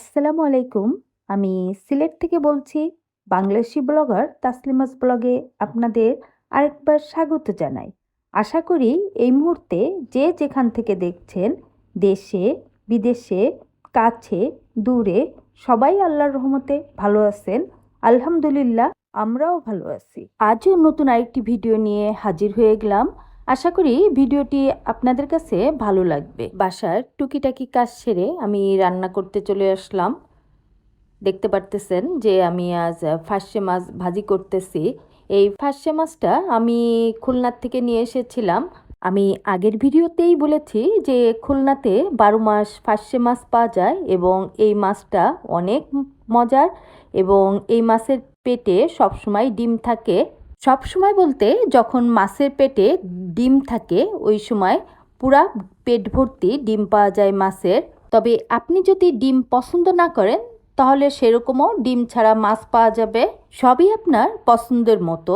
আসসালামু আলাইকুম। আমি সিলেট থেকে বলছি, বাংলাদেশি ব্লগার তাসলিমাস ব্লগে আপনাদের আরেকবার স্বাগত জানাই। আশা করি এই মুহূর্তে যে যেখান থেকে দেখছেন, দেশে, বিদেশে, কাছে, দূরে, সবাই আল্লাহর রহমতে ভালো আছেন। আলহামদুলিল্লাহ, আমরাও ভালো আছি। আজও নতুন আরেকটি ভিডিও নিয়ে হাজির হয়ে গেলাম। আশা করি ভিডিওটি আপনাদের কাছে ভালো লাগবে। বাসার টুকিটাকি কাজ সেরে আমি রান্না করতে চলে আসলাম। দেখতে পারতেছেন যে আমি আজ ফার্সে মাছ ভাজি করতেছি। এই ফার্সে মাছটা আমি খুলনার থেকে নিয়ে এসেছিলাম। আমি আগের ভিডিওতেই বলেছি যে খুলনাতে বারো মাস ফার্সে মাছ পাওয়া যায় এবং এই মাছটা অনেক মজার এবং এই মাছের পেটে সবসময় ডিম থাকে। সব সময় বলতে যখন মাছের পেটে ডিম থাকে, ওই সময় পুরা পেট ভর্তি ডিম পাওয়া যায় মাছের। তবে আপনি যদি ডিম পছন্দ না করেন, তাহলে সেরকমও ডিম ছাড়া মাছ পাওয়া যাবে। সবই আপনার পছন্দের মতো।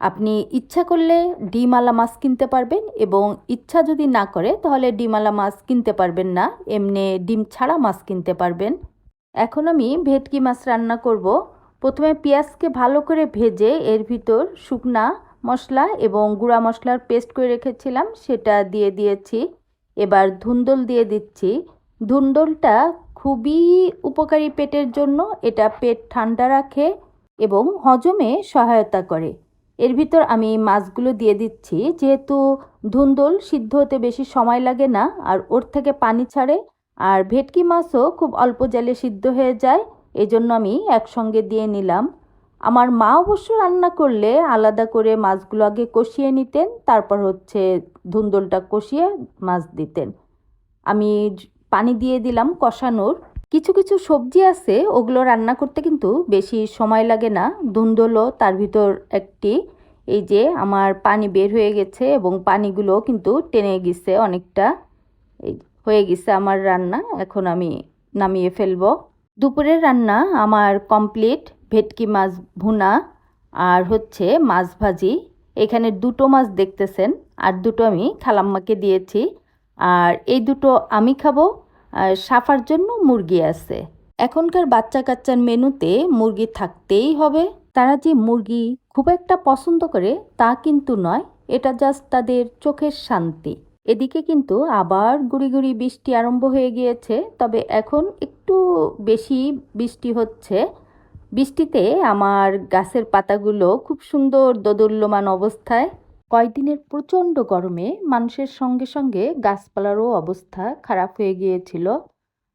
আপনি ইচ্ছা করলে ডিমওয়ালা মাছ কিনতে পারবেন এবং ইচ্ছা যদি না করে, তাহলে ডিমওয়ালা মাছ কিনতে পারবেন না। এমনি ডিম ছাড়া মাছ কিনতে পারবেন। এখন আমি ভেটকি মাছ রান্না করব। প্রথমে পেঁয়াজকে ভালো করে ভেজে এর ভিতর শুকনা মশলা এবং গুঁড়া মশলার পেস্ট করে রেখেছিলাম, সেটা দিয়ে দিয়েছি। এবার ধুন্দল দিয়ে দিচ্ছি। ধুন্দলটা খুবই উপকারী পেটের জন্য, এটা পেট ঠান্ডা রাখে এবং হজমে সহায়তা করে। এর ভিতর আমি মাছগুলো দিয়ে দিচ্ছি। যেহেতু ধুন্দল সিদ্ধ হতে বেশি সময় লাগে না, আর ওর থেকে পানি ছাড়ে, আর ভেটকি মাছও খুব অল্প জালে সিদ্ধ হয়ে যায় এই জন্য আমি একসঙ্গে দিয়ে নিলাম। আমার মা অবশ্য রান্না করলে আলাদা করে মাছগুলো আগে কষিয়ে নিতেন, তারপর হচ্ছে ধুন্দলটা কষিয়ে মাছ দিতেন। আমি পানি দিয়ে দিলাম কষানোর। কিছু কিছু সবজি আছে, ওগুলো রান্না করতে কিন্তু বেশি সময় লাগে না। ধুন্দলও তার ভিতর একটি। এই যে আমার পানি বের হয়ে গেছে এবং পানিগুলো কিন্তু টেনে গেছে অনেকটা। এই হয়ে গেছে আমার রান্না, এখন আমি নামিয়ে ফেলব। দুপুরের রান্না আমার কমপ্লিট ভেটকি মাছ ভুনা আর হচ্ছে মাছ ভাজি। এখানে দুটো মাছ দেখতেছেন আর দুটো আমি খালাম্মাকে দিয়েছি। আর এই দুটো আমি খাব, আর সাফার জন্য মুরগি আছে। এখনকার বাচ্চা কাচ্চার মেনুতে মুরগি থাকতেই হবে। তারা যে মুরগি খুব একটা পছন্দ করে তা কিন্তু নয়, এটা জাস্ট তাদের চোখের শান্তি। এদিকে কিন্তু আবার গুড়ি গুড়ি বৃষ্টি আরম্ভ হয়ে গিয়েছে, তবে এখন একটু বেশি বৃষ্টি হচ্ছে। বৃষ্টিতে আমার গাছের পাতাগুলো খুব সুন্দর দোদুল্যমান অবস্থায়। কয়েকদিনের প্রচণ্ড গরমে মানুষের সঙ্গে সঙ্গে গাছপালারও অবস্থা খারাপ হয়ে গিয়েছিল।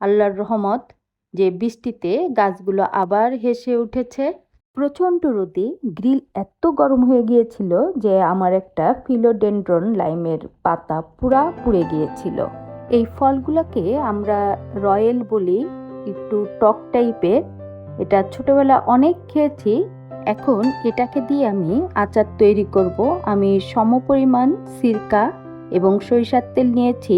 আল্লাহর রহমত যে বৃষ্টিতে গাছগুলো আবার হেসে উঠেছে। প্রচণ্ড রোদে গ্রিল এত গরম হয়ে গিয়েছিল যে আমার একটা ফিলোডেন্ড্রন লাইমের পাতা পুরা পুড়ে গিয়েছিল। এই ফলগুলোকে আমরা রয়েল বলি একটু টক টাইপের। এটা ছোটবেলা অনেক খেয়েছি। এখন এটাকে দিয়ে আমি আচার তৈরি করব। আমি সমপরিমাণ সিরকা এবং সরিষার তেল নিয়েছি।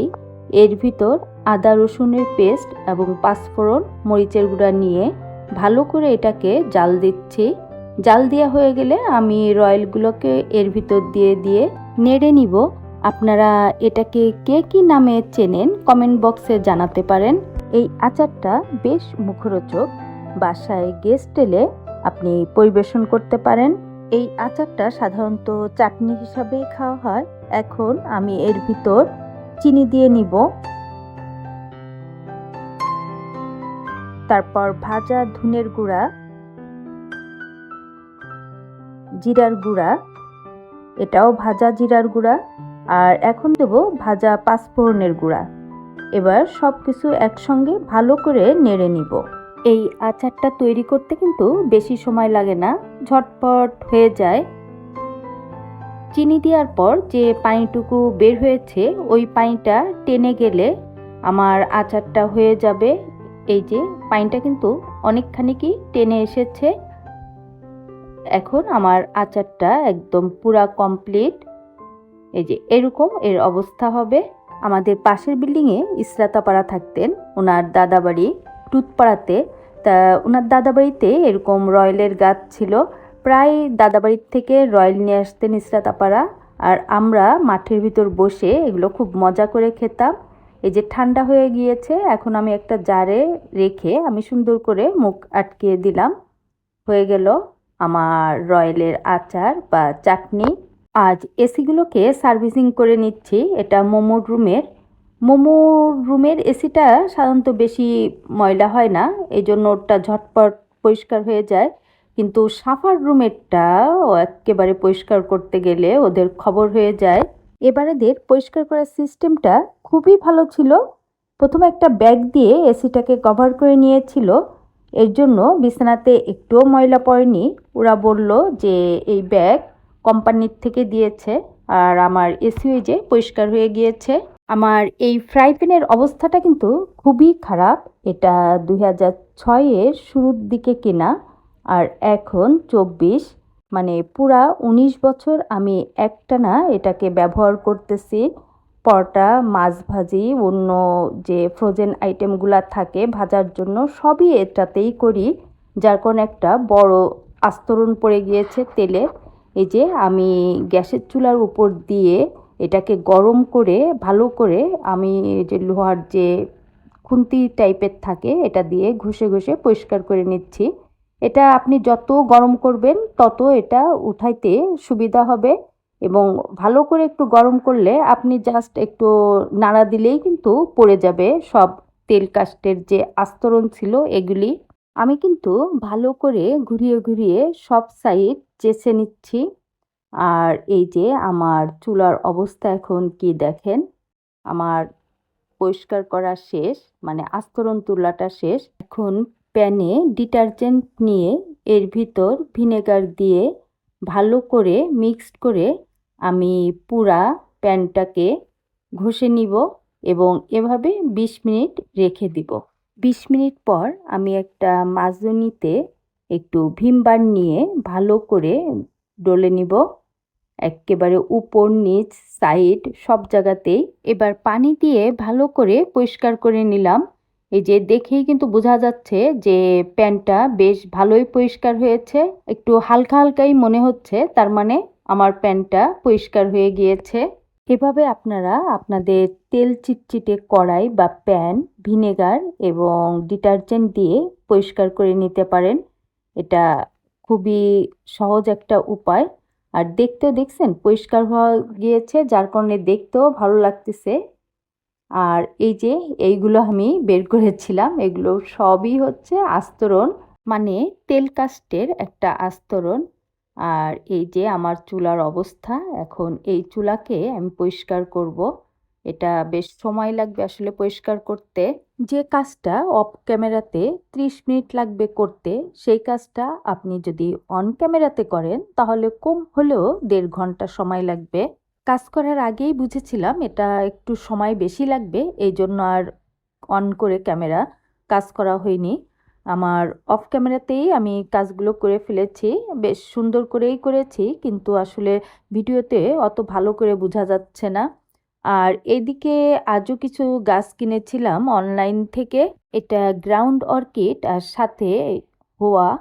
এর ভিতর আদা রসুনের পেস্ট এবং পাঁচফোড়ন মরিচের গুঁড়া নিয়ে ভালো করে এটাকে জাল দিচ্ছি। জাল দেওয়া হয়ে গেলে আমি রয়েলগুলোকে এর ভিতর দিয়ে দিয়ে নেড়ে নিব। আপনারা এটাকে কে কি নামে চেনেন কমেন্ট বক্সে জানাতে পারেন। এই আচারটা বেশ মুখরোচক। বাসায় গেস্ট এলে আপনি পরিবেশন করতে পারেন। এই আচারটা সাধারণত চাটনি হিসাবেই খাওয়া হয়। এখন আমি এর ভিতর চিনি দিয়ে নিব। তারপর ভাজা ধুনের গুঁড়া, জিরার গুঁড়া, এটাও ভাজা জিরার গুঁড়া, আর এখন দেব ভাজা পাঁচফোড়নের গুঁড়া। এবার সব কিছু একসঙ্গে ভালো করে নেড়ে নিব। এই আচারটা তৈরি করতে কিন্তু বেশি সময় লাগে না, ঝটপট হয়ে যায়। চিনি দেওয়ার পর যে পানিটুকু বের হয়েছে, ওই পানিটা টেনে গেলে আমার আচারটা হয়ে যাবে। এই যে পানিটা কিন্তু অনেকখানি কি টেনে এসেছে। এখন আমার আচারটা একদম পুরা কমপ্লিট। এই যে এরকম এর অবস্থা হবে। আমাদের পাশের বিল্ডিংয়ে ইসরাতাপাড়া থাকতেন। ওনার দাদাবাড়ি টুথপাড়াতে তা ওনার দাদাবাড়িতে এরকম রয়েলের গাছ ছিল। প্রায় দাদাবাড়ির থেকে রয়েল নিয়ে আসতেন ইসরাতাপাড়া। আর আমরা মাঠের ভিতর বসে এগুলো খুব মজা করে খেতাম। এই যে ঠান্ডা হয়ে গিয়েছে, এখন আমি একটা জারে রেখে আমি সুন্দর করে মুখ আটকে দিলাম। হয়ে গেল আমার রয়্যালের আচার বা চাটনি। আজ এসিগুলোকে সার্ভিসিং করে নিচ্ছি। এটা মোমোর রুমের। মোমোর রুমের এসিটা সাধারণত বেশি ময়লা হয় না এই জন্য ওটা ঝটপট পরিষ্কার হয়ে যায়। কিন্তু সাফার রুমেরটা একেবারে পরিষ্কার করতে গেলে ওদের খবর হয়ে যায়। এবারেদের পরিষ্কার করার সিস্টেমটা খুবই ভালো ছিল। প্রথমে একটা ব্যাগ দিয়ে এসিটাকে কভার করে নিয়েছিল। এর জন্য বিছানাতে একটুও ময়লা পড়েনি। ওরা বলল যে এই ব্যাগ কোম্পানির থেকে দিয়েছে আর আমার এসি ওই যে পরিষ্কার হয়ে গিয়েছে। আমার এই ফ্রাই প্যানের অবস্থাটা কিন্তু খুবই খারাপ। এটা দুই হাজার ছয়ের শুরুর দিকে কেনা আর এখন চব্বিশ মানে পুরা উনিশ বছর আমি একটানা এটাকে ব্যবহার করতেছি। পরোটা, মাছ ভাজি, অন্য যে ফ্রোজেন আইটেমগুলো থাকে ভাজার জন্য সবই এটাতেই করি, যার কোন একটা বড় আস্তরণ পড়ে গিয়েছে তেলে। এই যে আমি গ্যাসের চুলার উপর দিয়ে এটাকে গরম করে, ভালো করে আমি যে লোহার যে খুন্তি টাইপের থাকে, এটা দিয়ে ঘষে ঘষে পরিষ্কার করে নিচ্ছি। এটা আপনি যত গরম করবেন, তত এটা উঠাইতে সুবিধা হবে এবং ভালো করে একটু গরম করলে আপনি জাস্ট একটু নাড়া দিলেই কিন্তু পড়ে যাবে সব তেল কাস্টের যে আস্তরণ ছিল এগুলি। আমি কিন্তু ভালো করে ঘুরিয়ে ঘুরিয়ে সব সাইড চেষে নিচ্ছি। আর এই যে আমার চুলার অবস্থা এখন কি দেখেন? আমার পরিষ্কার করা শেষ মানে আস্তরণ তুলাটা শেষ। এখন প্যানে ডিটারজেন্ট নিয়ে এর ভিতর ভিনেগার দিয়ে ভালো করে মিক্সড করে আমি পুরা প্যানটাকে ঘষে নিব এবং এভাবে ২০ মিনিট রেখে দিব। ২০ মিনিট পর আমি একটা মাজনিতে একটু ভিমবার নিয়ে ভালো করে ডলে নিব। একেবারে উপর, নিচ, সাইড সব জায়গাতেই। এবার পানি দিয়ে ভালো করে পরিষ্কার করে নিলাম। এই যে দেখেই কিন্তু বোঝা যাচ্ছে যে প্যান্টটা বেশ ভালোই পরিষ্কার হয়েছে। একটু হালকা হালকাই মনে হচ্ছে, তার মানে আমার প্যান্টটা পরিষ্কার হয়ে গিয়েছে। এভাবে আপনারা আপনাদের তেল চিটচিটে কড়াই বা প্যান, ভিনেগার এবং ডিটারজেন্ট দিয়ে পরিষ্কার করে নিতে পারেন। এটা খুবই সহজ একটা উপায়। আর দেখতেও দেখছেন, পরিষ্কার হওয়া গিয়েছে, যার কারণে দেখতেও ভালো লাগতেছে। আর এই যে, এইগুলো আমি বের করেছিলাম, এগুলো সবই হচ্ছে আস্তরণ মানে তেল কাস্টের একটা আস্তরণ। আর এই যে, আমার চুলার অবস্থা, এখন এই চুলাকে আমি পরিষ্কার করব। এটা বেশ সময় লাগবে আসলে পরিষ্কার করতে। যে কাজটা অফ ক্যামেরাতে 30 মিনিট লাগবে করতে, সেই কাজটা আপনি যদি অন ক্যামেরাতে করেন, তাহলে কম হলেও দেড় ঘণ্টা সময় লাগবে। কাজ করার আগেই বুঝেছিলাম এটা একটু সময় বেশি লাগবে, এই জন্য আর অন করে ক্যামেরা কাজ করা হয়নি। আমার অফ ক্যামেরাতেই আমি কাজগুলো করে ফেলেছি, বেশ সুন্দর করেই করেছি, কিন্তু আসলে ভিডিওতে অত ভালো করে বোঝা যাচ্ছে না। আর এদিকে আজও কিছু গাছ কিনেছিলাম অনলাইন থেকে। এটা গ্রাউন্ড অর্কিড আর সাথে হোয়া।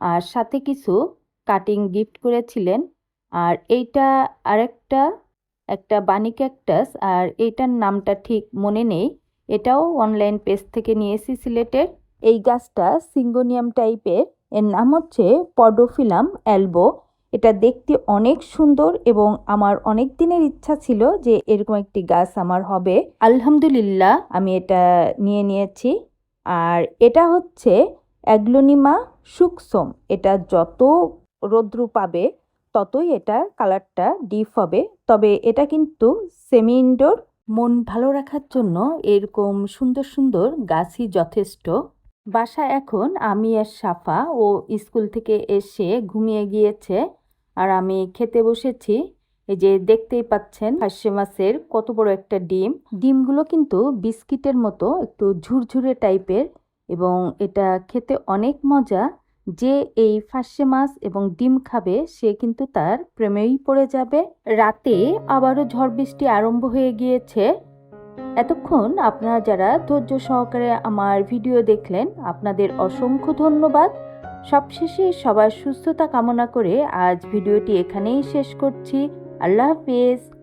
আর সাথে কিছু কাটিং গিফট করেছিলেন। আর এইটা আরেকটা, একটা বানি ক্যাকটাস। আর এইটার নামটা ঠিক মনে নেই। এটাও অনলাইন পেজ থেকে নিয়েছি সিলেটের। এই গাছটা সিঙ্গোনিয়াম টাইপের। এর নাম হচ্ছে পডোফিলাম অ্যালবো। এটা দেখতে অনেক সুন্দর এবং আমার অনেক দিনের ইচ্ছা ছিল যে এরকম একটি গাছ আমার হবে। আলহামদুলিল্লাহ। আমি এটা নিয়ে নিয়েছি। আর এটা হচ্ছে অ্যাগ্লোনিমা সুকসোম। এটা যত রৌদ্র পাবে ততই এটার কালারটা ডিপ হবে। তবে এটা কিন্তু সেমি ইনডোর মন ভালো রাখার জন্য এরকম সুন্দর সুন্দর গাছই যথেষ্ট। বাসা এখন আমি আর সাফা ও স্কুল থেকে এসে ঘুমিয়ে গিয়েছে। আর আমি খেতে বসেছি। এই যে দেখতেই পাচ্ছেন হাস্যে মাছের কত বড় একটা ডিম। ডিমগুলো কিন্তু বিস্কিটের মতো একটু ঝুরঝুরে টাইপের এবং এটা খেতে অনেক মজা। যে এই ফাঁসে মাছ এবং ডিম খাবে, সে কিন্তু তার প্রেমেই পড়ে যাবে। রাতে আবারও ঝড় বৃষ্টি আরম্ভ হয়ে গিয়েছে। এতক্ষণ আপনারা যারা ধৈর্য সহকারে আমার ভিডিও দেখলেন, আপনাদের অসংখ্য ধন্যবাদ। সবশেষে সবার সুস্থতা কামনা করে আজ ভিডিওটি এখানেই শেষ করছি। আল্লাহ হাফিজ।